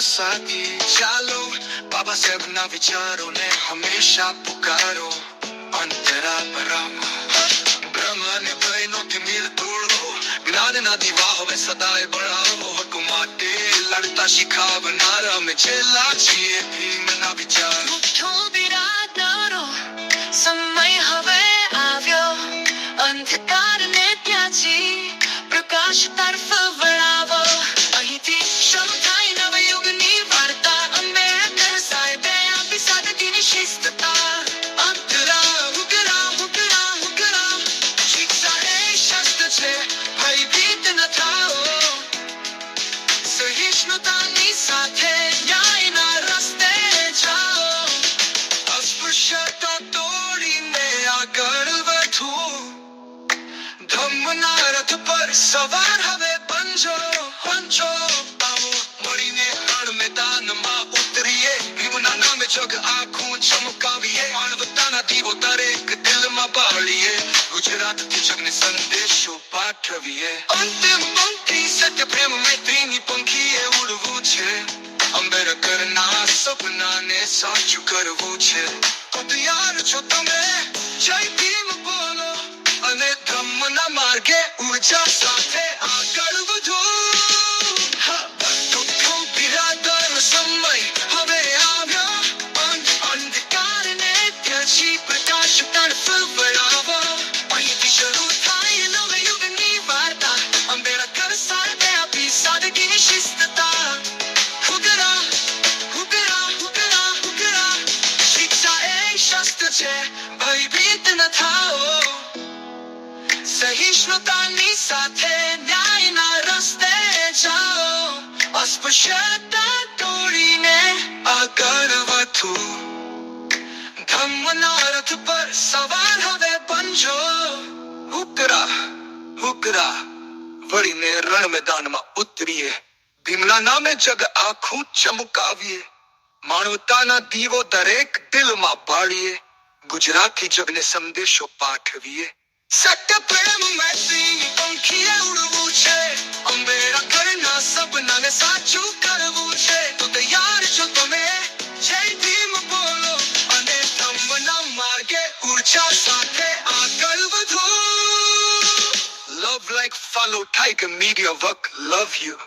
साथी चालो बाबा से अपना विचारों ने हमेशा पुकारो। अंतरा परामा ब्रह्म ने बहनों की मीर तोड़ो ज्ञान ना दिवा हो सदाए बढ़ाओ। લડતા શીખાવનારા અમે છેલ્લા છીએ ભીમના વિચાર. મુઠ્ઠો બિરાદરો, સમય હવે આવ્યો. અંધકારને ત્યાંથી પ્રકાશ તરફ બનજો પંચો આવો, મળીને મેદાનમાં ઉતરીએ. ભીમના નામે જગ આખું ચમકાવીએ. માનવતાના દીવો દરેક દિલમાં પાળીએ. ગુજરાતથી જગને સંદેશો પાઠવીએ અંતિમ પંક્તિ સત્ય પ્રેમ મૈત્રીની પંખીએ ઉડવું છે અંબેડકરના સપનાને સાચું કરવું છે તૈયાર છો તમે જય ભીમ બોલો અને ધમ્મના માર્ગે ઊર્જા સાથે આગળ વધો સમય હવે આવ્યો અંધ અંધકારને ત્યાંથી પ્રકાશ તરફ શસ્ત્ર છે ભયભીત ન થાઓ સહિષ્ણુતાની સાથે ન્યાયના રસ્તે જાઓ અસ્પૃશ્યતા તોડીને આગળ વધો ધમ્મના રથ પર સવાર હવે બનજો હુકરા હુકરા વળીને રણ મેદાનમાં ઉતરીએ ભીમના નામે જગ આખું ચમકાવીએ માનવતાના દીવો દરેક દિલમાં બાળીએ ગુજરાતી જગને સંદેશો પાઠવીએ. સત્ય પ્રેમ મૈત્રીની પંખીએ ઉડવું છે. અંબેડકરના સપનાને સાચું કરવું છે. તો તૈયાર છો તમે? જય ભીમ બોલો અને ધમ્મના માર્ગે ઊર્જા સાથે આગળ વધો. Love like follow tiger media work love you